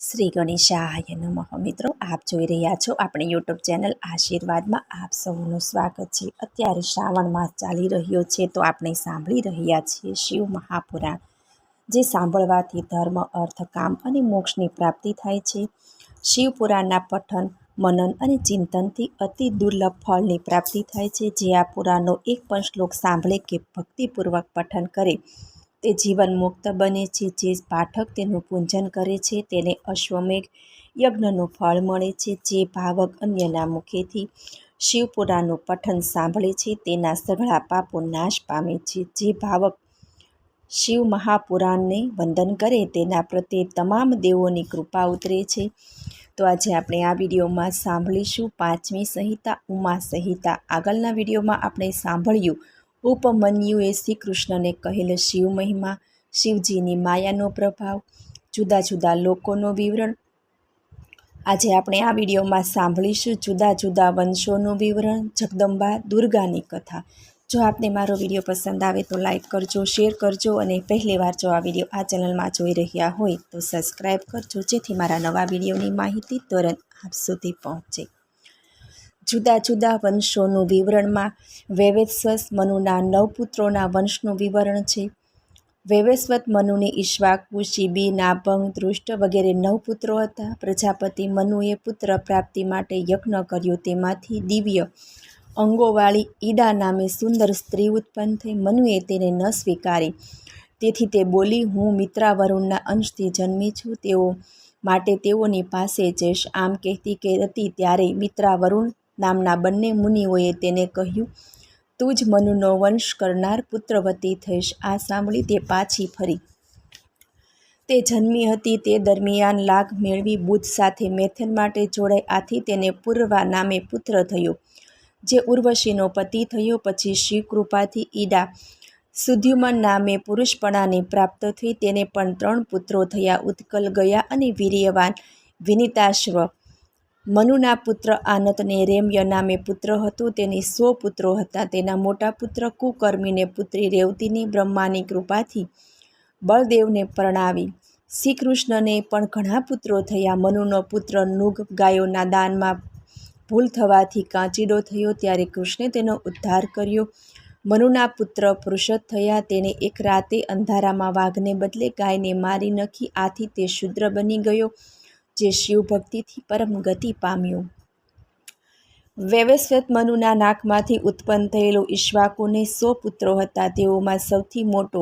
શ્રી ગણેશાય નમઃ. મિત્રો, આપ જોઈ રહ્યા છો આપણી યુટ્યુબ ચેનલ આશીર્વાદમાં આપ સૌનું સ્વાગત છે. અત્યારે શ્રાવણ માસ ચાલી રહ્યો છે તો આપણે સાંભળી રહ્યા છીએ શિવ મહાપુરાણ. જે સાંભળવાથી ધર્મ, અર્થ, કામ અને મોક્ષની પ્રાપ્તિ થાય છે. શિવ પુરાણના પઠન, મનન અને ચિંતનથી અતિ દુર્લભ ફળની પ્રાપ્તિ થાય છે. જે આ પુરાણનો એક પણ શ્લોક સાંભળે કે ભક્તિપૂર્વક પઠન કરે. તે જીવન મુક્ત બને છે. જે પાઠક તેનું પૂજન કરે છે, તેને અશ્વમેઘ યજ્ઞનું ફળ મળે છે. જે ભાવક અન્યના મુખેથી શિવપુરાણનું પઠન સાંભળે છે. તેના સઘળા પાપો નાશ પામે છે. જે ભાવક શિવ મહાપુરાણને વંદન કરે, તેના પ્રત્યે તમામ દેવોની કૃપા ઉતરે છે. તો આજે આપણે આ વિડીયોમાં સાંભળીશું પાંચમી સંહિતા, ઉમા સંહિતા. આગળના વિડીયોમાં આપણે સાંભળ્યું ઉપમન્યુએ શ્રી કૃષ્ણને કહેલ શિવ મહિમા, શિવજીની માયાનો પ્રભાવ, જુદા જુદા લોકોનો વિવરણ. આજે આપણે આ વિડીયોમાં સાંભળીશું જુદા જુદા વંશોનું વિવરણ, જગદંબા દુર્ગાની કથા. જો આપને મારો વીડિયો પસંદ આવે તો લાઈક કરજો, શેર કરજો અને પહેલીવાર જો આ વીડિયો આ ચેનલમાં જોઈ રહ્યા હોય તો સબસ્ક્રાઈબ કરજો, જેથી મારા નવા વિડીયોની માહિતી તુરંત આપ સુધી પહોંચે. જુદા જુદા વંશોનું વિવરણમાં વૈવેસ્વસ મનુના નવ પુત્રોના વંશનું વિવરણ છે. વૈવસ્વત મનુની ઈશ્વાકુ, શિબી, નાભંગ દૃષ્ટ વગેરે નવ પુત્રો હતા. પ્રજાપતિ મનુએ પુત્ર પ્રાપ્તિ માટે યજ્ઞ કર્યો. તેમાંથી દિવ્ય અંગોવાળી ઈડા નામે સુંદર સ્ત્રી ઉત્પન્ન થઈ. મનુએ તેને ન સ્વીકારી. તેથી તે બોલી, હું મિત્રા વરુણના અંશથી જન્મી છું. તેઓ માટે તેઓની પાસે જઈશ આમ કહેતી કે હતી ત્યારે મિત્રા વરુણ નામના બંને મુનિઓએ તેને કહ્યું, તું જ મનુનો વંશ કરનાર પુત્રવતી થઈશ. આ સાંભળી તે પાછી ફરી. તે જન્મી હતી તે દરમિયાન લાગ મેળવી બુદ્ધ સાથે મેથન માટે જોડાઈ. આથી તેને પૂર્વા નામે પુત્ર થયો, જે ઉર્વશીનો પતિ થયો. પછી શ્રી કૃપાથી ઈડા સુદ્યુમન નામે પુરુષપણાને પ્રાપ્ત થઈ. તેને પણ ત્રણ પુત્રો થયા, ઉત્કલ ગયા અને વીર્યવાન વિનિતાશ્વ મનુના પુત્ર આનતને રેમ્ય નામે પુત્ર હતું. તેની સો પુત્રો હતા. તેના મોટા પુત્ર કુકર્મીને પુત્રી રેવતીની બ્રહ્માની કૃપાથી બળદેવને પરણાવી. શ્રી કૃષ્ણને પણ ઘણા પુત્રો થયા. મનુનો પુત્ર નુગ ગાયોના દાનમાં ભૂલ થવાથી કાંચીડો થયો ત્યારે કૃષ્ણે તેનો ઉદ્ધાર કર્યો. મનુના પુત્ર પુરુષત થયા. તેને એક રાતે અંધારામાં વાઘને બદલે ગાયને મારી નખી. આથી તે શુદ્ર બની ગયો. જે શિવ ભક્તિથી પરમ ગતિ પામ્યું. વૈવસ્વત મનુના નાકમાંથી ઉત્પન્ન થયેલો ઈશ્વાકુને સો પુત્રો હતા. તેઓમાં સૌથી મોટો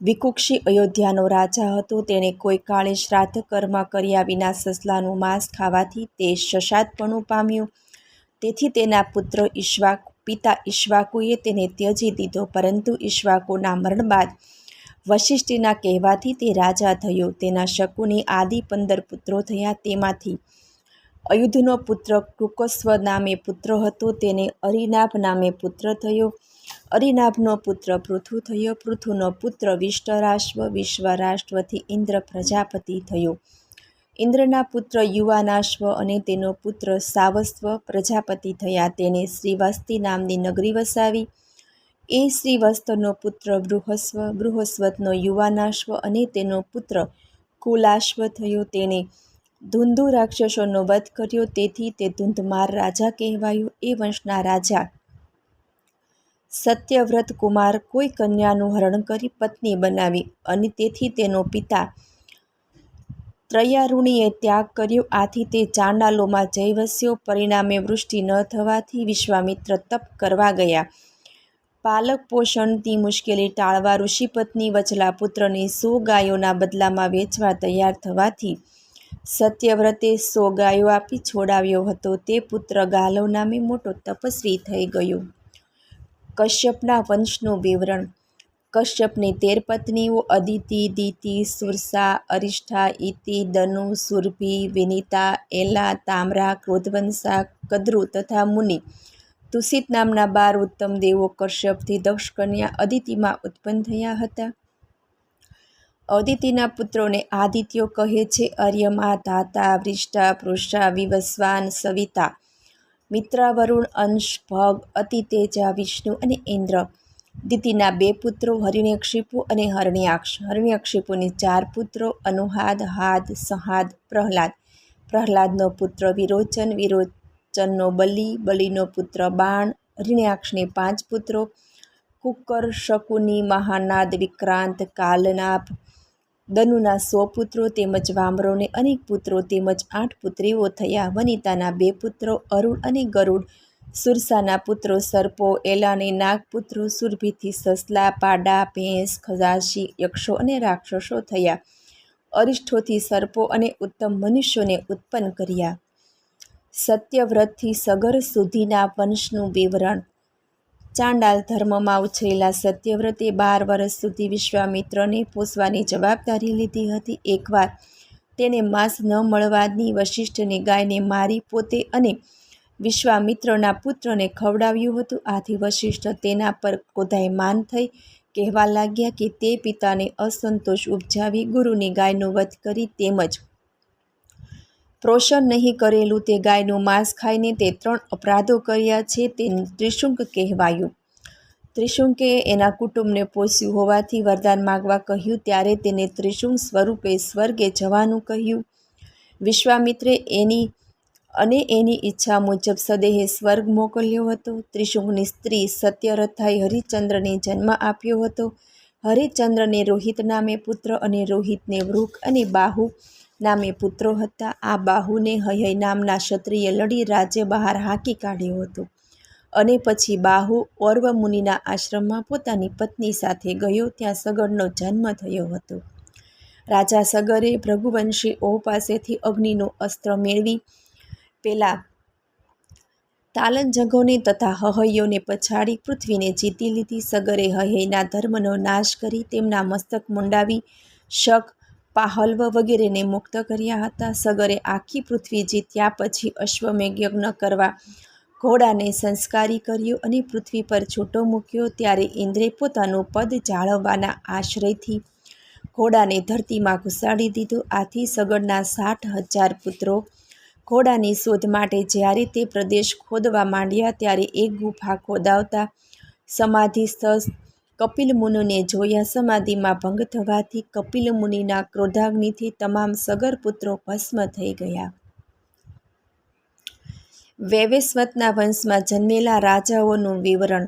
વિકુક્ષી અયોધ્યાનો રાજા હતો. તેણે કોઈ કાળે શ્રાદ્ધ કર્મ કર્યા વિના સસલાનું માંસ ખાવાથી તે શશાદપણું પામ્યું. તેથી તેના પુત્ર ઈશ્વાક, પિતા ઈશ્વાકુએ તેને ત્યજી દીધો. પરંતુ ઈશ્વાકુના મરણ બાદ વશિષ્ઠીના કહેવાથી તે રાજા થયો. તેના શકુની આદિ પંદર પુત્રો થયા. તેમાંથી અયુધનો પુત્ર કૃકસ્વ નામે પુત્ર હતો. તેને અરિનાભ નામે પુત્ર થયો. અરિનાભનો પુત્ર પૃથુ થયો. પૃથુનો પુત્ર વિષ્ટરાશ્વ, વિશ્વરાષ્ટ્રથી ઇન્દ્ર પ્રજાપતિ થયો. ઇન્દ્રના પુત્ર યુવાનાશ્વ અને તેનો પુત્ર સાવસ્વ પ્રજાપતિ થયા. તેને શ્રીવસ્તી નામની નગરી વસાવી. એ શ્રીવસ્તનો પુત્ર બૃહસ્વ બૃહસ્વતનો યુવાનાશ્વ અને તેનો પુત્ર કુલાશ્વ થયો. તેને ધુંધુ રાક્ષસોનો વધ કર્યો. તેથી તે ધુંધમાર રાજા કહેવાયો. એ વંશના રાજા સત્યવ્રત કુમાર કોઈ કન્યાનું હરણ કરી પત્ની બનાવી અને તેથી તેનો પિતા ત્રયારુણીએ ત્યાગ કર્યો. આથી તે ચાંડાલોમાં જઈ વસ્યો પરિણામે વૃષ્ટિ ન થવાથી વિશ્વામિત્ર તપ કરવા ગયા. પાલક પોષણની મુશ્કેલી ટાળવા ઋષિપત્ની વચલા પુત્રને સો ગાયોના બદલામાં વેચવા તૈયાર થવાથી સત્યવ્રતે સો ગાયો આપી છોડાવ્યો હતો. તે પુત્ર ગાલવ નામે મોટો તપસ્વી થઈ ગયો. કશ્યપના વંશનું વિવરણ. કશ્યપની તેર પત્નીઓ અદિતિ, દિતિ, સુરસા, અરિષ્ઠા ઇતિ દનુ સુરભી, વિનિતા, એલા, તામરા, ક્રોધવંશા, કદ્રુ તથા મુનિ તુષિત નામના બાર ઉત્તમ દેવો કશ્યપથી દક્ષ કન્યા અદિતિમાં ઉત્પન્ન થયા હતા. અદિતિના પુત્રોને આદિત્યો કહે છે, અર્યમા ધાતા વૃષ્ટા પૃષા વિવસ્વાન, સવિતા મિત્રા વરુણ અંશ, ભગ, અતિતેજા, વિષ્ણુ અને ઇન્દ્ર. દિતિના બે પુત્રો હરિણ્યક્ષિપુ અને હરણ્યાક્ષ. હરણ્યક્ષિપુની ચાર પુત્રો અનુહાદ, હાદ, સહાદ, પ્રહલાદ. પ્રહલાદનો પુત્ર વિરોચન વિરોચનનો બલિ, બલિનો પુત્ર બાણ હરિણ્યાક્ષને પાંચ પુત્રો કુકર શકુની મહાનાદ વિક્રાંત કાલનાભ દનુના સો પુત્રો તેમજ વામરોને અનેક પુત્રો તેમજ આઠ પુત્રીઓ થયા. વનિતાના બે પુત્રો અરુણ અને ગરુડ. સુરસાના પુત્રો સર્પો, એલાને નાગપુત્રો, સુરભીથી સસલા, પાડા, ભેંસ, ખજાશી, યક્ષો અને રાક્ષસો થયા. અરિષ્ઠોથી સર્પો અને ઉત્તમ મનુષ્યોને ઉત્પન્ન કર્યા. સત્યવ્રતથી સગર સુધીના વંશનું વિવરણ. ચાંડાલ ધર્મમાં ઉછરેલા સત્યવ્રતે બાર વર્ષ સુધી વિશ્વામિત્રને પોષવાની જવાબદારી લીધી હતી. એકવાર તેને માંસ ન મળવાની વશિષ્ઠને ગાયને મારી પોતે અને વિશ્વામિત્રના પુત્રને ખવડાવ્યું હતું. આથી વશિષ્ઠ તેના પર ક્રોધાયમાન થઈ કહેવા લાગ્યા કે તે પિતાને અસંતોષ ઉપજાવી ગુરુની ગાયનો વધ કરી તેમજ પ્રોષણ નહીં કરેલું તે ગાયનું માંસ ખાઈને તે ત્રણ અપરાધો કર્યા છે તે ત્રિશુંક કહેવાયું. ત્રિશુંકે એના કુટુંબને પોષ્યું હોવાથી વરદાન માગવા કહ્યું ત્યારે તેને ત્રિશુંક સ્વરૂપે સ્વર્ગે જવાનું કહ્યું. વિશ્વામિત્રે એની અને એની ઈચ્છા મુજબ સદેહે સ્વર્ગ મોકલ્યો હતો. ત્રિશુંકની સ્ત્રી સત્યરથાએ હરિચંદ્રને જન્મ આપ્યો હતો. હરિચંદ્રને રોહિત નામે પુત્ર અને રોહિતને વૃક અને બાહુ નામે પુત્રો હતા. આ બાહુને હયય નામના ક્ષત્રિય લડી રાજ્ય બહાર હાંકી કાઢ્યો હતો. અને પછી બાહુ ઓર્વ મુનિના આશ્રમમાં પોતાની પત્ની સાથે ગયો. ત્યાં સગરનો જન્મ થયો હતો. રાજા સગરે ભૃગુવંશી ઓ પાસેથી અગ્નિનો અસ્ત્ર મેળવી. પેલા તાલનજગોને તથા હહૈયોને પછાડી પૃથ્વીને જીતી લીધી. સગરે હયૈના ધર્મનો નાશ કરી તેમના મસ્તક મુંડાવી શક પાહલ્વ વગેરેને મુક્ત કર્યા હતા. સગરે આખી પૃથ્વી જીત્યા પછી અશ્વમેઘ યજ્ઞ કરવા ઘોડાને સંસ્કારી કર્યો અને પૃથ્વી પર છૂટો મૂક્યો ત્યારે ઇન્દ્રે પોતાનું પદ જાળવવાના આશ્રયથી ઘોડાને ધરતીમાં ઘુસાડી દીધો. આથી સગડના સાઠ હજાર પુત્રો ઘોડાની શોધ માટે જ્યારે તે પ્રદેશ ખોદવા માંડ્યા ત્યારે એક ગુફા ખોદાવતા સમાધિસ્થ કપિલ મુનિને જોયા સમાધિમાં ભંગ થવાથી કપિલ મુનિના ક્રોધાગ્નિથી તમામ સગર પુત્રો ભસ્મ થઈ ગયા. વૈવસ્વતના વંશમાં જન્મેલા રાજાઓનું વિવરણ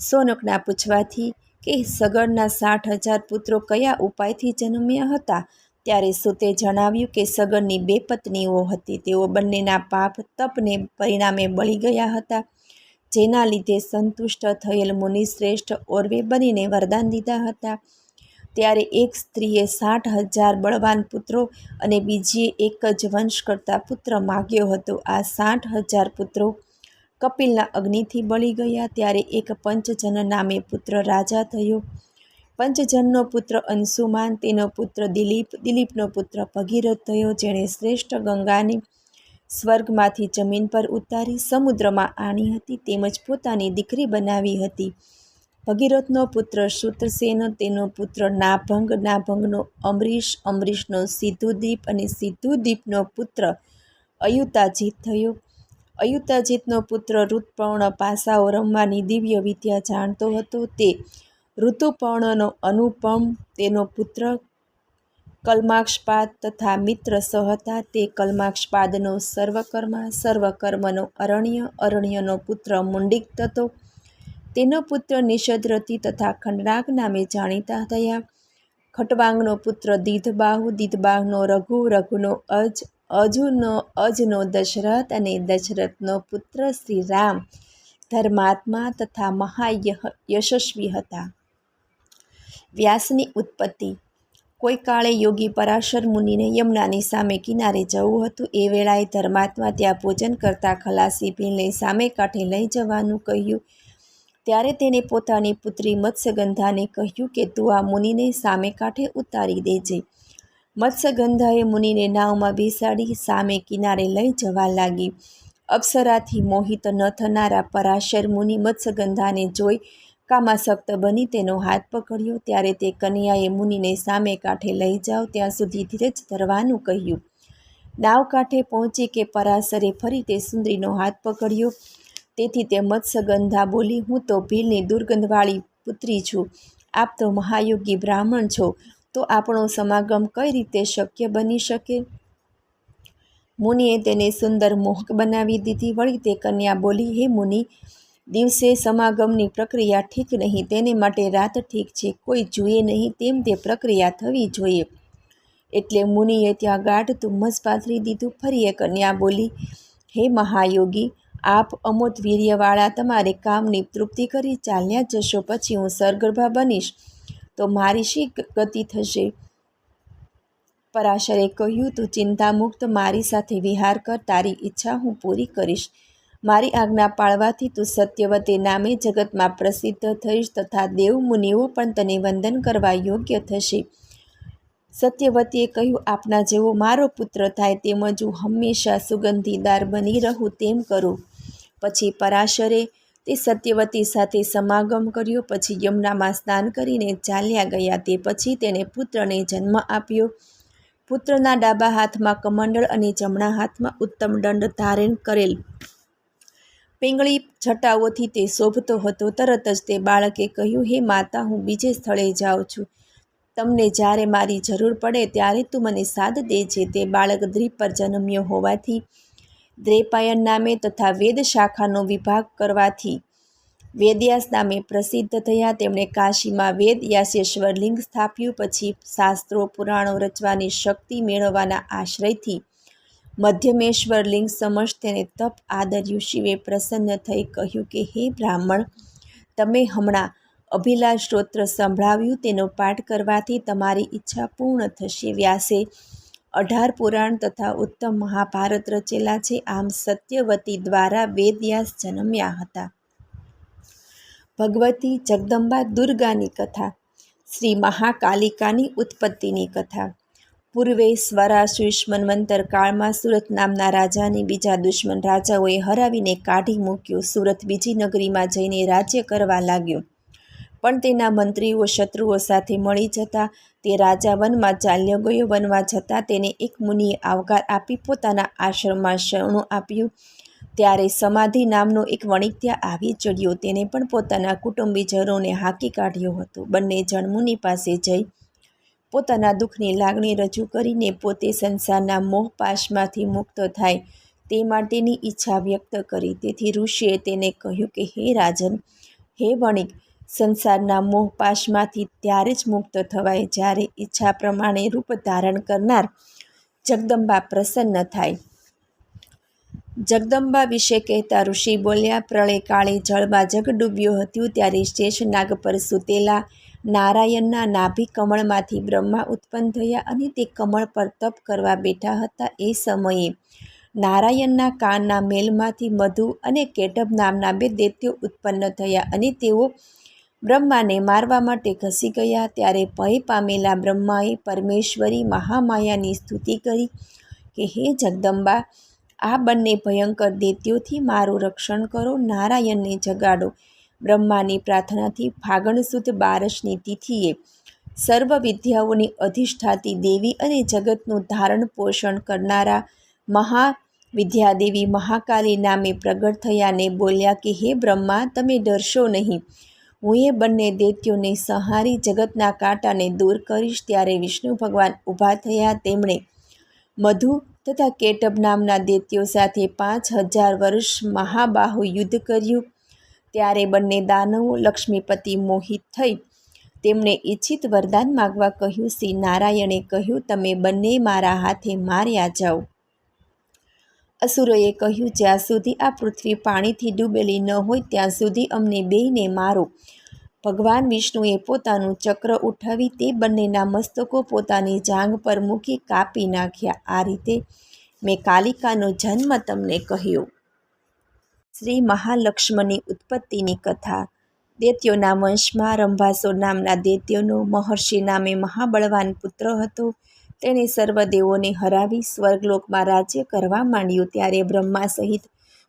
સોનકના પૂછવાથી કે સગરના સાઠ હજાર પુત્રો કયા ઉપાયથી જન્મ્યા હતા, ત્યારે સુતે જણાવ્યું કે સગરની બે પત્નીઓ હતી, તેઓ બંનેના પાપ તપને પરિણામે બળી ગયા હતા. જેના લીધે સંતુષ્ટ થયેલ મુનિશ્રેષ્ઠ ઓરવે બનીને વરદાન દીધા હતા. ત્યારે એક સ્ત્રીએ સાઠ હજાર બળવાન પુત્રો અને બીજીએ એક જ વંશ કરતા પુત્ર માગ્યો હતો. આ સાઠ હજાર પુત્રો કપિલના અગ્નિથી બળી ગયા. ત્યારે એક પંચજન નામે પુત્ર રાજા થયો. પંચજનનો પુત્ર અંશુમાન, તેનો પુત્ર દિલીપ, દિલીપનો પુત્ર ભગીરથ થયો, જેણે શ્રેષ્ઠ ગંગાને સ્વર્ગમાંથી જમીન પર ઉતારી સમુદ્રમાં આણી હતી તેમજ પોતાની દીકરી બનાવી હતી. ભગીરથનો પુત્ર શુત્રસેન તેનો પુત્ર નાભંગ. નાભંગનો અમરીશ. અમરીશનો સિદ્ધુદીપ અને સિદ્ધુદીપનો પુત્ર અયુતાજીત થયો. અયુતાજીતનો પુત્ર ઋતુપર્ણ પાસાઓ રમવાની દિવ્ય વિદ્યા જાણતો હતો. તે ઋતુપર્ણનો અનુપમ, તેનો પુત્ર કલ્માક્ષપાદ તથા મિત્ર હતા તે કલ્માક્ષપાદનો સર્વકર્મા, સર્વકર્મનો અરણ્ય, અરણ્યનો પુત્ર મુંડિક હતો તેનો પુત્ર નિષદ્રતિ તથા ખંડનાગ નામે જાણીતા થયા. ખટવાંગનો પુત્ર દીધબાહુ, દીધબાહનો રઘુ, રઘુનો અજ, અજુનો, અજનો દશરથ અને દશરથનો પુત્ર શ્રી રામ ધર્માત્મા તથા મહાયશસ્વી હતા. વ્યાસની ઉત્પત્તિ કોઈ કાળે યોગી પરાશર મુનિને યમુનાની સામે કિનારે જવું હતું. એ વેળાએ ધર્માત્મા ત્યાં ભોજન કરતા ખલાસી ભીલને સામે કાંઠે લઈ જવાનું કહ્યું. ત્યારે તેને પોતાની પુત્રી મત્સ્યગંધાને કહ્યું કે, તું આ મુનિને સામે કાંઠે ઉતારી દેજે. મત્સ્યગંધાએ મુનિને નાવમાં બેસાડી સામે કિનારે લઈ જવા લાગી. અપ્સરાથી મોહિત ન થનારા પરાશર મુનિ મત્સ્યગંધાને જોઈ કામાસક્ત બની તેનો હાથ પકડ્યો. ત્યારે તે કન્યાએ મુનિને સામે કાંઠે લઈ જાઓ, ત્યાં સુધી ધીરજ ધરવાનું કહ્યું. નાવ કાંઠે પહોંચી કે પરાસરે ફરી તે સુંદરીનો હાથ પકડ્યો. તેથી તે મત્સ્યગંધા બોલી, હું તો ભીલની દુર્ગંધવાળી પુત્રી છું. આપ તો મહાયોગી બ્રાહ્મણ છો. તો આપણો સમાગમ કઈ રીતે શક્ય બની શકે? મુનિએ તેને સુંદર મોહક બનાવી દીધી. વળી તે કન્યા બોલી, હે મુનિ દિવસે સમાગમની પ્રક્રિયા ઠીક નહીં, તેને માટે રાત ઠીક છે, કોઈ જુએ નહીં તેમ તે પ્રક્રિયા થવી જોઈએ. એટલે મુનિએ ત્યાં ગાઢ ધુમ્મસ પાથરી દીધું, ફરી એ કન્યા બોલી, હે મહાયોગી, આપ અમોત વીર્યવાળા તમારે કામની તૃપ્તિ કરી ચાલ્યા જશો, પછી હું સરગર્ભા બનીશ. તો મારી શી ગતિ થશે? પરાશરે કહ્યું, તું ચિંતામુક્ત, મારી સાથે વિહાર કર, તારી ઈચ્છા હું પૂરી કરીશ. મારી આજ્ઞા પાળવાથી તું સત્યવતી નામે જગતમાં પ્રસિદ્ધ થઈશ તથા દેવ મુનિઓ પણ તને વંદન કરવા યોગ્ય થશે. સત્યવતીએ કહ્યું, આપના જેવો મારો પુત્ર થાય તેમજ હું હંમેશા સુગંધીદાર બની રહું તેમ કરું. પછી પરાશરે તે સત્યવતી સાથે સમાગમ કર્યો, પછી યમુનામાં સ્નાન કરીને ચાલ્યા ગયા. તે પછી તેણે પુત્રને જન્મ આપ્યો. પુત્રના ડાબા હાથમાં કમંડળ અને જમણા હાથમાં ઉત્તમ દંડ ધારણ કરેલ. પિંગળી છટાઓથી તે શોભતો હતો. તરત જ તે બાળકે કહ્યું, હે માતા, હું બીજે સ્થળે જાઉં છું. તમને જ્યારે મારી જરૂર પડે ત્યારે તું મને સાદ દેજે તે બાળક દ્વીપ પર જન્મ્યો હોવાથી દ્રેપાયન નામે તથા વેદ શાખાનો વિભાગ કરવાથી વેદયાસ નામે પ્રસિદ્ધ થયા. તેમણે કાશીમાં વેદ યાસેશ્વર લિંગ સ્થાપ્યું, પછી શાસ્ત્રો પુરાણો રચવાની શક્તિ મેળવવાના આશ્રયથી મધ્યમેશ્વર લિંગ સમક્ષ તેને તપ આદર્યું શિવે પ્રસન્ન થઈ કહ્યું કે, હે બ્રાહ્મણ, તમે હમણાં અભિલાષ સ્ત્રોત્ર સંભળાવ્યું, તેનો પાઠ કરવાથી તમારી ઈચ્છા પૂર્ણ થશે, વ્યાસે અઢાર પુરાણ તથા ઉત્તમ મહાભારત રચેલા છે, આમ સત્યવતી દ્વારા વેદવ્યાસ જન્મ્યા હતા. ભગવતી જગદંબા દુર્ગાની કથા, શ્રી મહાકાલિકાની ઉત્પત્તિની કથા. પૂર્વે સ્વરાશીષ મન્વંતર કાળમાં સુરત નામના રાજાને બીજા દુશ્મન રાજાઓએ હરાવીને કાઢી મૂક્યો. સુરત બીજી નગરીમાં જઈને રાજ્ય કરવા લાગ્યો. પણ તેના મંત્રીઓ, શત્રુઓ સાથે મળી જતા, તે રાજા વનમાં ચાલ્યો ગયો. વનમાં જતાં તેને એક મુનિએ આવકાર આપી પોતાના આશ્રમમાં શરણું આપ્યું. ત્યારે સમાધિ નામનો એક વણિક ત્યાં આવી ચડ્યો. તેને પણ પોતાના કુટુંબીજનોને હાંકી કાઢ્યો હતો. બંને જણ મુનિ પાસે જઈ પોતાના દુઃખની લાગણી રજૂ કરીને પોતે સંસારના મોહપાશમાંથી મુક્ત થાય તે માટેની ઈચ્છા વ્યક્ત કરી. તેથી ઋષિએ તેને કહ્યું કે, હે રાજન, હે વણિક, સંસારના મોહપાશમાંથી ત્યારે જ મુક્ત થવાય જ્યારે ઈચ્છા પ્રમાણે રૂપ ધારણ કરનાર જગદંબા પ્રસન્ન થાય. જગદંબા વિશે કહેતા ઋષિ બોલ્યા, પ્રળય કાળે જળમાં જગ ડૂબ્યું હતું ત્યારે શેષ નાગ પર સૂતેલા નારાયણના નાભી કમળમાંથી બ્રહ્મા ઉત્પન્ન થયા અને તે કમળ પર તપ કરવા બેઠા હતા એ સમયે. નારાયણના કાનના મેલમાંથી મધુ અને કેટબ નામના બે દૈત્યો ઉત્પન્ન થયા અને તેઓ બ્રહ્માને મારવા માટે ઘસી ગયા. ત્યારે ભય પામેલા બ્રહ્માએ પરમેશ્વરી મહામાયાની સ્તુતિ કરી કે, હે જગદંબા, આ બંને ભયંકર દૈત્યોથી મારું રક્ષણ કરો, નારાયણને જગાડો. બ્રહ્માની પ્રાર્થનાથી ફાગણ સુદ બારસની તિથિએ સર્વ વિદ્યાઓની અધિષ્ઠાતી દેવી અને જગતનું ધારણ પોષણ કરનારા મહા વિદ્યાદેવી મહાકાલી નામે પ્રગટ થયાને બોલ્યા કે, હે બ્રહ્મા, તમે ડરશો નહીં. હું એ બંને દૈત્યોને સહારી જગતના કાંટાને દૂર કરીશ ત્યારે વિષ્ણુ ભગવાન ઊભા થયા તેમણે મધુ તથા કેટબ નામના દૈત્યો સાથે પાંચ હજાર વર્ષ મહાબાહુ યુદ્ધ કર્યું. ત્યારે બંને દાનવો લક્ષ્મીપતિ મોહિત થઈ તેમણે ઈચ્છિત વરદાન માગવા કહ્યું, શ્રી નારાયણે કહ્યું, તમે બંને મારા હાથે માર્યા જાઓ. અસુરોએ કહ્યું, જ્યાં સુધી આ પૃથ્વી પાણીથી ડૂબેલી ન હોય, ત્યાં સુધી અમને બેયને મારો. ભગવાન વિષ્ણુએ પોતાનું ચક્ર ઉઠાવી તે બંનેના મસ્તકો પોતાની જાંઘ પર મૂકી કાપી નાખ્યા. આ રીતે મેં કાલિકાનો જન્મ તમને કહ્યો. શ્રી મહાલક્ષ્મણની ઉત્પત્તિની કથા. દૈત્યોના વંશમાં રંભાસો નામના દૈત્યોનો મહર્ષિ નામે મહાબળવાન પુત્ર હતો. તેણે સર્વદેવોને હરાવી સ્વર્ગલોકમાં રાજ્ય કરવા માંડ્યું. ત્યારે બ્રહ્મા સહિત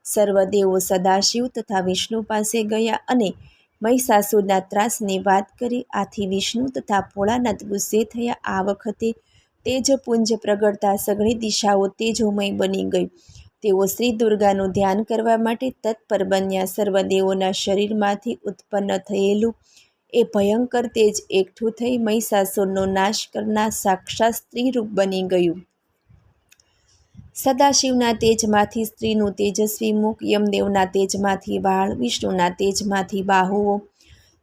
સર્વદેવો સદાશિવ તથા વિષ્ણુ પાસે ગયા અને મહિષાસુરના ત્રાસની વાત કરી. આથી વિષ્ણુ તથા ભોળાનાથ ગુસ્સે થયા. આ વખતે તેજપુંજ પ્રગટતા સઘળી દિશાઓ તેજોમય બની ગઈ. તેઓ શ્રી દુર્ગાનું ધ્યાન કરવા માટે તત્પર બન્યા સર્વદેવોના શરીરમાંથી ઉત્પન્ન થયેલું એ ભયંકર તેજ એકઠું થઈ મહિષાસુરનો નાશ કરનાર સાક્ષાત સ્ત્રીરૂપ બની ગયું. સદાશિવના તેજમાંથી સ્ત્રીનું તેજસ્વી મુખ, યમદેવના તેજમાંથી વાળ, વિષ્ણુના તેજમાંથી બાહુઓ,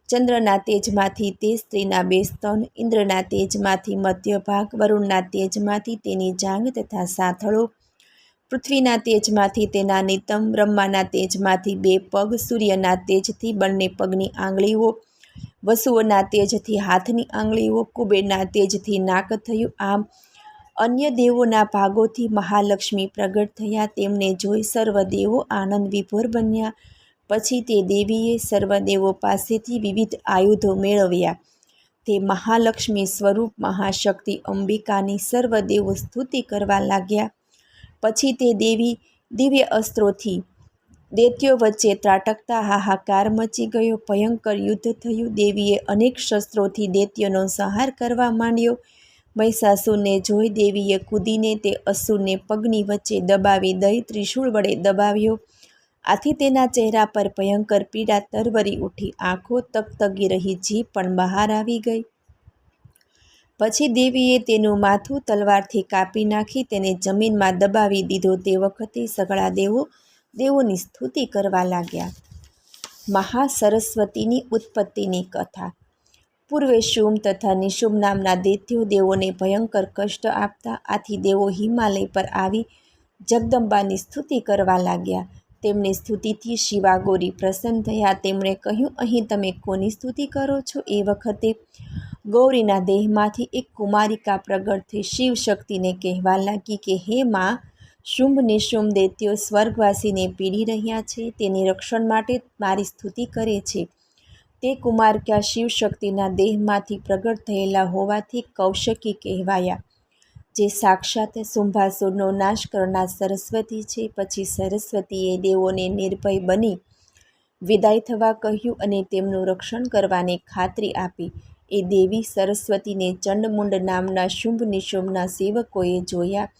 ચંદ્રના તેજમાંથી તે સ્ત્રીના બે સ્તન, ઇન્દ્રના તેજમાંથી મધ્ય ભાગ વરુણના તેજમાંથી તેની જાંઘ તથા સાથળો પૃથ્વીના તેજમાંથી તેના નિતમ બ્રહ્માના તેજમાંથી બે પગ, સૂર્યના તેજથી બંને પગની આંગળીઓ, વસુઓના તેજથી હાથની આંગળીઓ, કુબેરના તેજથી નાક થયું આમ. અન્ય દેવોના ભાગોથી મહાલક્ષ્મી પ્રગટ થયા. તેમને જોઈ સર્વ દેવો આનંદ વિભોર બન્યા. પછી તે દેવીએ સર્વદેવો પાસેથી વિવિધ આયુધો મેળવ્યા. તે મહાલક્ષ્મી સ્વરૂપ મહાશક્તિ અંબિકાની સર્વદેવો સ્તુતિ કરવા લાગ્યા. પછી તે દેવી, દિવ્ય અસ્ત્રોથી દૈત્યો વચ્ચે ત્રાટકતા હાહાકાર મચી ગયો. ભયંકર યુદ્ધ થયું. દેવીએ અનેક શસ્ત્રોથી દૈત્યનો સંહાર કરવા માંડ્યો. મહિષાસુરને જોઈ દેવીએ કૂદીને તે અસુરને પગની વચ્ચે દબાવી દઈ ત્રિશૂળ વડે દબાવ્યો. આથી તેના ચહેરા પર ભયંકર પીડા તરવરી ઉઠી. આંખો તકતગી રહી. જીભ પણ બહાર આવી ગઈ. પછી દેવીએ તેનું માથું તલવારથી કાપી નાખી તેને જમીનમાં દબાવી દીધો. તે વખતે સગળા દેવો, દેવોની સ્તુતિ કરવા લાગ્યા. મહાસરસ્વતીની ઉત્પત્તિની કથા. પૂર્વે શુમ તથા નિશુમ નામના દૈત્યો દેવોને ભયંકર કષ્ટ આપતા આથી દેવો હિમાલય પર આવી જગદંબાની સ્તુતિ કરવા લાગ્યા. તેમની સ્તુતિથી શિવાગોરી પ્રસન્ન થયા. તેમણે કહ્યું, અહીં તમે કોની સ્તુતિ કરો છો? એ વખતે ગૌરીના દેહમાંથી એક કુમારિકા પ્રગટ થઈ શિવ શક્તિને કહેવા લાગી કે, હે માં, શુંભ નિશુંભ દૈત્યો સ્વર્ગવાસીને પીડી રહ્યા છે, તેની રક્ષણ માટે મારી સ્તુતિ કરે છે. તે કુમારિકા શિવશક્તિના દેહમાંથી પ્રગટ થયેલા હોવાથી કૌશકી કહેવાયા, જે સાક્ષાત શુંભાસુરનો નાશ કરનાર સરસ્વતી છે, પછી સરસ્વતીએ દેવોને નિર્ભય બની વિદાય થવા કહ્યું અને તેમનું રક્ષણ કરવાની ખાતરી આપી. એ દેવી સરસ્વતીને ચંડમુંડ નામના શુંભ નિશુંભના સેવકોએ જોયા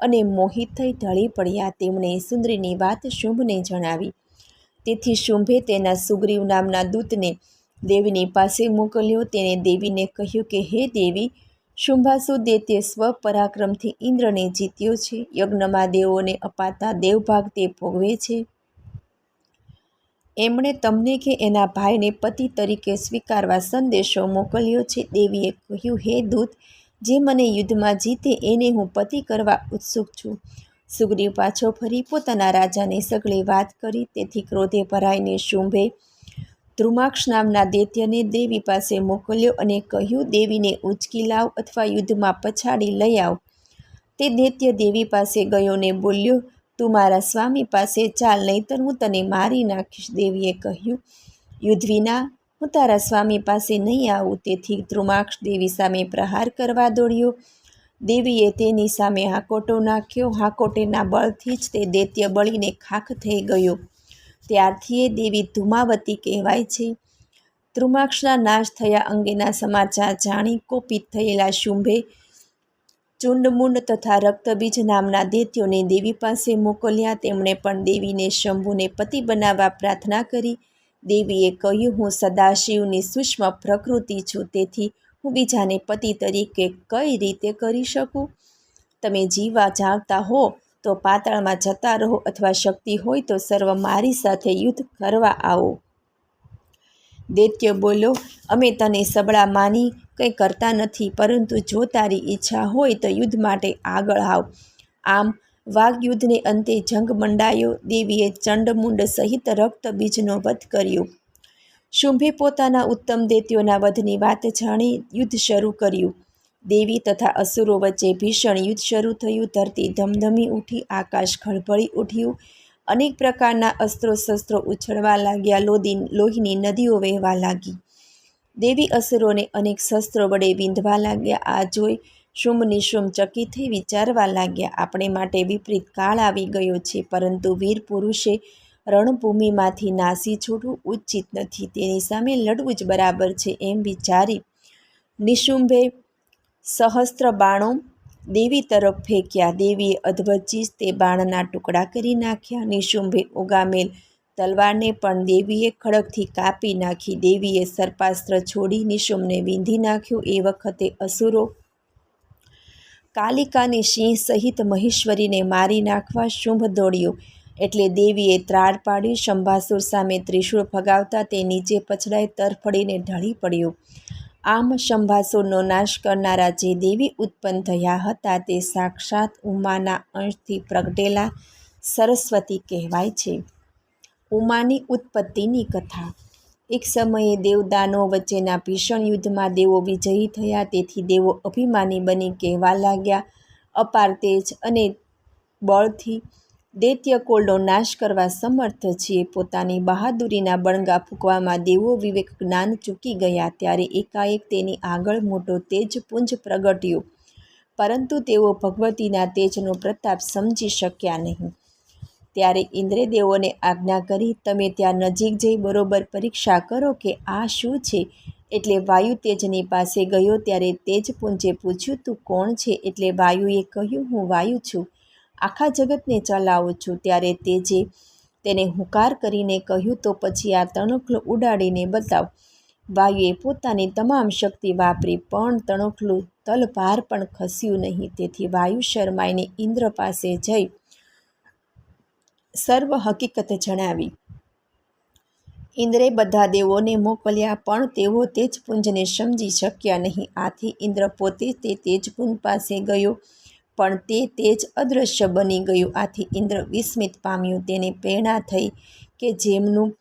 અને મોહિત થઈ ઢળી પડ્યા. તેમણે સુંદરીની વાત શુંભને જણાવી. તેથી શુંભે તેના સુગ્રીવ નામના દૂતને દેવીની પાસે મોકલ્યો. તેણે દેવીને કહ્યું કે, હે દેવી, શુંભાસુદે તે સ્વપરાક્રમથી ઇન્દ્રને જીત્યો છે. યજ્ઞમાં દેવોને અપાતા દેવભાગ તે ભોગવે છે. એમણે તમને કે એના ભાઈને પતિ તરીકે સ્વીકારવા સંદેશો મોકલ્યો છે દેવીએ કહ્યું, હે દૂત, જે મને યુદ્ધમાં જીતે એને હું પતિ કરવા ઉત્સુક છું. સુગ્રીવ પાછો ફરી પોતાના રાજાને સગળી વાત કરી, તેથી ક્રોધે ભરાઈને શુંભે ધ્રુમાક્ષ નામના દૈત્યને દેવી પાસે મોકલ્યો અને કહ્યું, દેવીને ઉંચકી લાવ અથવા યુદ્ધમાં પછાડી લઈ આવ. તે દૈત્ય દેવી પાસે ગયો ને બોલ્યો તું મારા સ્વામી પાસે ચાલ નહીંતર હું તને મારી નાખીશ, દેવીએ કહ્યું. યુદ્ધ વિના હું તારા સ્વામી પાસે નહીં આવું. તેથી ધ્રુમાક્ષ દેવી સામે પ્રહાર કરવા દોડ્યો. દેવીએ તેની સામે હાકોટો નાખ્યો. હાકોટેના બળથી જ તે દૈત્ય બળીને ખાખ થઈ ગયો. ત્યારથી એ દેવી ધુમાવતી કહેવાય છે. ધ્રુમાક્ષના નાશ થયા અંગેના સમાચાર જાણી કોપિત થયેલા શુંભે ચુંડમુંડ તથા રક્તબીજ નામના દૈત્યોને દેવી પાસે મોકલ્યા. તેમણે પણ દેવીને શંભુને પતિ બનાવવા પ્રાર્થના કરી. દેવીએ કહ્યું, હું સદાશિવની સૂક્ષ્મ પ્રકૃતિ છું, તેથી હું બીજાને પતિ તરીકે કઈ રીતે કરી શકું? તમે જીવા જાણતા હો, તો પાતાળમાં જતા રહો, અથવા શક્તિ હોય તો સર્વ મારી સાથે યુદ્ધ કરવા આવો. દૈત્ય બોલો અમે તને સબળા માની કંઈ કરતા નથી, પરંતુ જો તારી ઈચ્છા હોય તો યુદ્ધ માટે આગળ આવ. આમ વાઘયુદ્ધને અંતે જંગ મંડાયો, દેવીએ ચંડમુંડ સહિત રક્તબીજનો વધ કર્યો. શુંભે પોતાના ઉત્તમ દૈત્યોના વધની વાત જાણી યુદ્ધ શરૂ કર્યું. દેવી તથા અસુરો વચ્ચે ભીષણ યુદ્ધ શરૂ થયું, ધરતી ધમધમી ઉઠી, આકાશ ખળભળી ઉઠ્યું. અનેક પ્રકારના અસ્ત્રો શસ્ત્રો ઉછળવા લાગ્યા લોદી લોહીની નદીઓ વહેવા લાગી. દેવી અસુરોને અનેક શસ્ત્રો વડે વિંધવા લાગ્યા. આ જોઈ શુંભ નિશુમ ચકિત વિચારવા લાગ્યા, આપણે માટે વિપરીત કાળ આવી ગયો છે, પરંતુ વીર પુરુષે રણભૂમિમાંથી નાસી છૂટવું ઉચિત નથી. તેની સામે લડવું જ બરાબર છે. એમ વિચારી નિશુંભે સહસ્ત્ર બાણો દેવી તરફ ફેંક્યા. દેવીએ અધવચ્ચી તે બાણના ટુકડા કરી નાખ્યા નિશુંભે ઉગામેલ તલવારને પણ દેવીએ ખડકથી કાપી નાખી. દેવીએ સર્પાસ્ત્ર છોડી નિશુંભને વીંધી નાખ્યું. એ વખતે અસુરો કાલિકાને સિંહ સહિત મહેશ્વરીને મારી નાખવા શુંભ દોડ્યો. એટલે દેવીએ ત્રાડ પાડી, શંભાસુર સામે ત્રિશૂળ ફગાવતા તે નીચે પછડાઈ તરફડીને ઢળી પડ્યો. આમ શંભાસુરનો નાશ કરનારા જે દેવી ઉત્પન્ન થયા હતા તે સાક્ષાત ઉમાના અંશથી પ્રગટેલા સરસ્વતી કહેવાય છે. ઉમાની ઉત્પત્તિની કથા. એક સમયે દેવદાનો વચ્ચેના ભીષણ યુદ્ધમાં દેવો વિજયી થયા, તેથી દેવો અભિમાની બની કહેવા લાગ્યા. અપાર તેજ અને બળથી દૈત્યકુળનો નાશ કરવા સમર્થ છીએ. પોતાની બહાદુરીના બણગા ફૂંકવામાં દેવો વિવેક જ્ઞાન ચૂકી ગયા ત્યારે એકાએક તેની આગળ મોટો તેજપુંજ પ્રગટ્યો. પરંતુ તેઓ ભગવતીના તેજનો પ્રતાપ સમજી શક્યા નહીં. ત્યારે ઇન્દ્રે દેવોને આજ્ઞા કરી, તમે ત્યાં નજીક જઈ બરોબર પરીક્ષા કરો કે આ શું છે? એટલે વાયુ તેજની પાસે ગયો ત્યારે તેજપુંજે પૂછ્યું, તું કોણ છે? એટલે વાયુએ કહ્યું, હું વાયુ છું. આખા જગતને ચલાવું છું. ત્યારે તેજે તેને હુંકાર કરીને કહ્યું તો પછી આ તણખલું ઉડાડીને બતાવ, વાયુએ પોતાની તમામ શક્તિ વાપરી, પણ તણખલું તલભાર પણ ખસ્યું નહીં. તેથી વાયુ શર્માઈને ઇન્દ્ર પાસે જઈ સર્વ હકીકત જણાવી. ઇન્દ્રે બધા દેવોને મોકલ્યા, પણ તેઓ તેજપુંજને સમજી શક્યા નહીં. આથી ઇન્દ્ર પોતે તે તેજપુંજ પાસે ગયો. પણ તે તેજ અદૃશ્ય બની ગયું. આથી ઇન્દ્ર વિસ્મિત પામ્યું. તેને પ્રેરણા થઈ કે જેમનું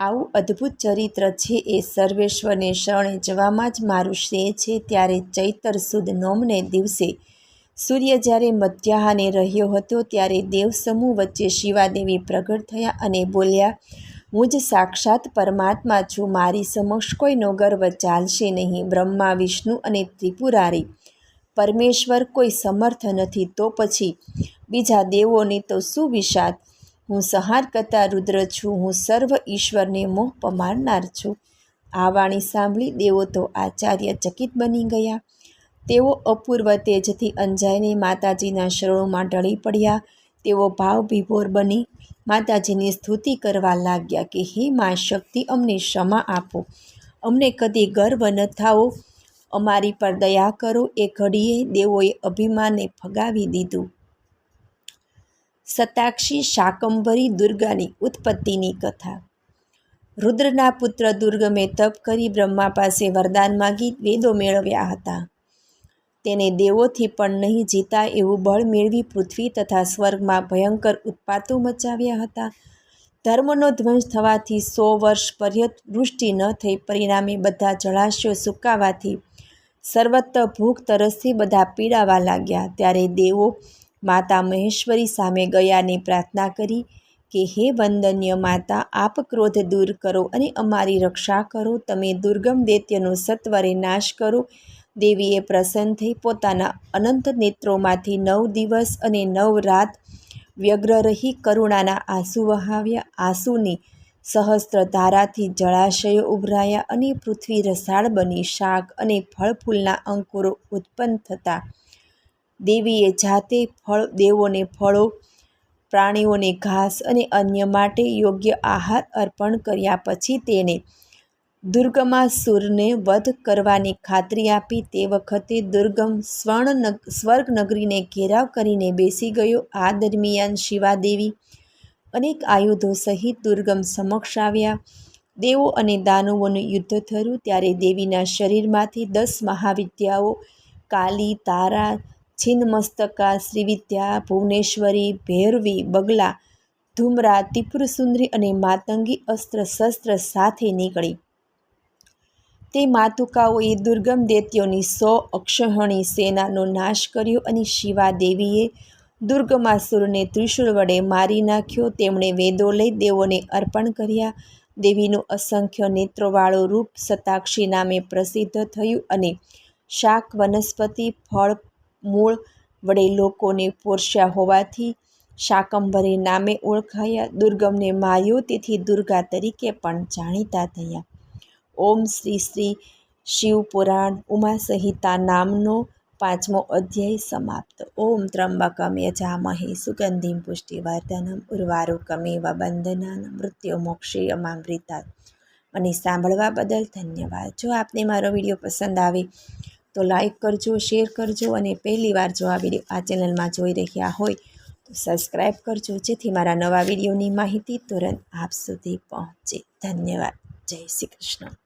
આવું અદ્ભુત ચરિત્ર છે એ સર્વેશ્વરને શરણે જવામાં જ મારું શ્રેય છે. ત્યારે ચૈતર સુદ નોમને દિવસે સૂર્ય જ્યારે મધ્યાહને રહ્યો હતો ત્યારે દેવસમૂહ વચ્ચે શિવાદેવી પ્રગટ થયા અને બોલ્યા, હું જ સાક્ષાત પરમાત્મા છું. મારી સમક્ષ કોઈનો ગર્વ ચાલશે નહીં. બ્રહ્મા, વિષ્ણુ અને ત્રિપુરારી પરમેશ્વર કોઈ સમર્થ નથી, તો પછી બીજા દેવોની તો શું વિષાદ? હું સંહાર કરતા રુદ્ર છું, હું સર્વ ઈશ્વરને મોહ પમાડનાર છું. આ વાણી સાંભળી દેવો તો આચાર્ય ચકિત બની ગયા. તેઓ અપૂર્વ તેજથી અંજાઈને માતાજીના શરણોમાં ઢળી પડ્યા. તેઓ ભાવવિભોર બની માતાજીની સ્તુતિ કરવા લાગ્યા કે, હે મા, શક્તિ અમને ક્ષમા આપો. અમને કદી ગર્વ ન થાવો અમારી પર દયા કરો, એ ઘડીએ દેવોએ અભિમાને ફગાવી દીધું. સતાક્ષી શાકંભરી દુર્ગાની ઉત્પત્તિની કથા. રુદ્રના પુત્ર દુર્ગમે તપ કરી બ્રહ્મા પાસે વરદાન માગી, વેદો મેળવ્યા હતા. તેને દેવોથી પણ નહીં જીતા એવું બળ મેળવી પૃથ્વી તથા સ્વર્ગમાં ભયંકર ઉત્પાતો મચાવ્યા હતા. ધર્મનો ધ્વંસ થવાથી સો વર્ષ પર્યત વૃષ્ટિ ન થઈ. પરિણામે બધા જળાશયો સુકાવાથી સર્વત્ર ભૂખ તરસથી બધા પીડાવા લાગ્યા. ત્યારે દેવો માતા મહેશ્વરી સામે ગયાને પ્રાર્થના કરી કે, હે વંદન્ય માતા, આપ ક્રોધ દૂર કરો અને અમારી રક્ષા કરો. તમે દુર્ગમ દૈત્યનો સત્વરે નાશ કરો. દેવીએ પ્રસન્ન થઈ પોતાના અનંત નેત્રોમાંથી નવ દિવસ અને નવ રાત વ્યગ્ર રહી કરુણાના આંસુ વહાવ્યા. આંસુની સહસ્ત્ર ધારાથી જળાશયો ઉભરાયા અને પૃથ્વી રસાળ બની. શાક અને ફળ ફૂલના અંકુરો ઉત્પન્ન થતા. દેવીએ જાતે ફળ, દેવોને ફળો, પ્રાણીઓને ઘાસ અને અન્ય માટે યોગ્ય આહાર અર્પણ કર્યા. પછી તેને દુર્ગમાસુરને વધ કરવાની ખાતરી આપી તે વખતે દુર્ગમ સ્વર્ણ સ્વર્ગનગરીને ઘેરાવ કરીને બેસી ગયો. આ દરમિયાન શિવાદેવી અનેક આયુધો સહિત દુર્ગમ સમક્ષ આવ્યા. દેવો અને દાનવોનું યુદ્ધ થયું ત્યારે દેવીના શરીરમાંથી દસ મહાવિદ્યાઓ કાલી, તારા છિન્નમસ્તકા શ્રીવિદ્યા, ભુવનેશ્વરી, ભૈરવી, બગલા, ધુમરા ત્રિપુરસુંદરી અને માતંગી અસ્ત્ર શસ્ત્ર સાથે નીકળી. તે માતુકાઓએ દુર્ગમ દૈત્યોની સો અક્ષહણી સેનાનો નાશ કર્યો અને શિવા દેવીએ દુર્ગમાસુરને ત્રિશૂળ વડે મારી નાખ્યો. તેમણે વેદો લઈ દેવોને અર્પણ કર્યા. દેવીનું અસંખ્ય નેત્રોવાળો રૂપ સતાક્ષી નામે પ્રસિદ્ધ થયું અને શાક, વનસ્પતિ, ફળ, મૂળ વડે લોકોને પોષ્યા હોવાથી શાકંભરી નામે ઓળખાયા. દુર્ગમને માર્યો તેથી દુર્ગા તરીકે પણ જાણીતા થયા. ઓમ શ્રી શ્રી શિવપુરાણ ઉમા સંહિતા નામનો પાંચમો અધ્યાય સમાપ્ત. ઓમ ત્રંબકમ યજામહે સુગંધિમ પુષ્ટિવર્ધનમ ઉર્વારુકમેવ બંધનાન મૃત્યુ મોક્ષીયમામૃતાત મને સાંભળવા બદલ ધન્યવાદ. જો આપને મારો વીડિયો પસંદ આવે તો લાઈક કરજો, શેર કરજો અને પહેલી વાર જો આ વીડિયો આ ચેનલમાં જોઈ રહ્યા હોય તો સબસ્ક્રાઈબ કરજો, જેથી મારા નવા વિડીયોની માહિતી તુરંત આપ સુધી પહોંચે. ધન્યવાદ. જય શ્રી કૃષ્ણ.